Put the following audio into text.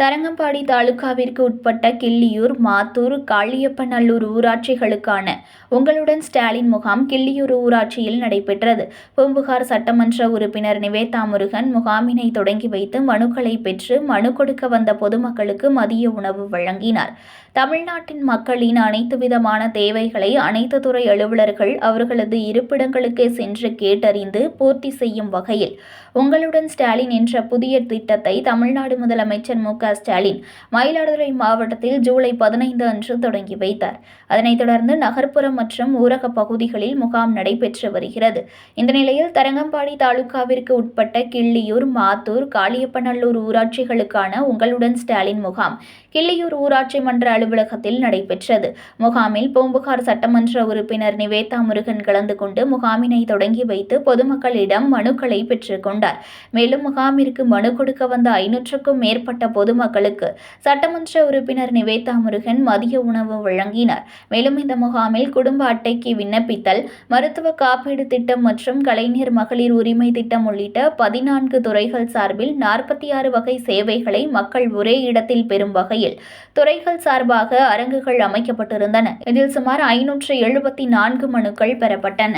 தரங்கம்பாடி தாலுகாவிற்கு உட்பட்ட கிள்ளியூர் மாத்தூர் காளியப்பநல்லூர் ஊராட்சிகளுக்கான உங்களுடன் ஸ்டாலின் முகாம் கிள்ளியூர் ஊராட்சியில் நடைபெற்றது. பூம்புகார் சட்டமன்ற உறுப்பினர் நிவேதா முருகன் முகாமினை தொடங்கி வைத்து மனுக்களை பெற்று மனு கொடுக்க வந்த பொதுமக்களுக்கு மதிய உணவு வழங்கினார். தமிழ்நாட்டின் மக்களின் அனைத்து விதமான தேவைகளை அனைத்து துறை அலுவலர்கள் அவர்களது இருப்பிடங்களுக்கு சென்று கேட்டறிந்து பூர்த்தி செய்யும் வகையில் உங்களுடன் ஸ்டாலின் என்ற புதிய திட்டத்தை தமிழ்நாடு முதலமைச்சர் மு க ஸ்டாலின் மயிலாடுதுறை மாவட்டத்தில் ஜூலை பதினைந்து அன்று தொடங்கி வைத்தார். அதனைத் தொடர்ந்து நகர்ப்புறம் மற்றும் ஊரக பகுதிகளில் முகாம் நடைபெற்று வருகிறது. இந்த நிலையில் தரங்கம்பாடி தாலுகாவிற்கு உட்பட்ட கிள்ளியூர் மாத்தூர் காளியப்பநல்லூர் ஊராட்சிகளுக்கான உங்களுடன் ஸ்டாலின் முகாம் கிள்ளியூர் ஊராட்சி மன்ற அலுவலகத்தில் நடைபெற்றது. முகாமில் பூம்புகார் சட்டமன்ற உறுப்பினர் நிவேதா முருகன் கலந்து கொண்டு முகாமினை தொடங்கி வைத்து பொதுமக்களிடம் மனுக்களை பெற்றுக்கொண்டார் மேலும் முகாமிற்கு மனு கொடுக்க வந்த ஐநூற்றுக்கும் மேற்பட்ட பொதுமக்களுக்கு சட்டமன்ற உறுப்பினர் நிவேதா முருகன் மதிய உணவு வழங்கினார். மேலும் இந்த முகாமில் குடும்ப அட்டைக்கு விண்ணப்பித்தல் மருத்துவ காப்பீடு திட்டம் மற்றும் கலைஞர் மகளிர் உரிமை திட்டம் உள்ளிட்ட பதினான்கு துறைகள் சார்பில் நாற்பத்தி ஆறு வகை சேவைகளை மக்கள் ஒரே இடத்தில் பெறும் வகையில் துறைகள் சார்பாக அரங்குகள் அமைக்கப்பட்டிருந்தன. இதில் சுமார் ஐநூற்று எழுபத்தி நான்கு மனுக்கள் பெறப்பட்டன.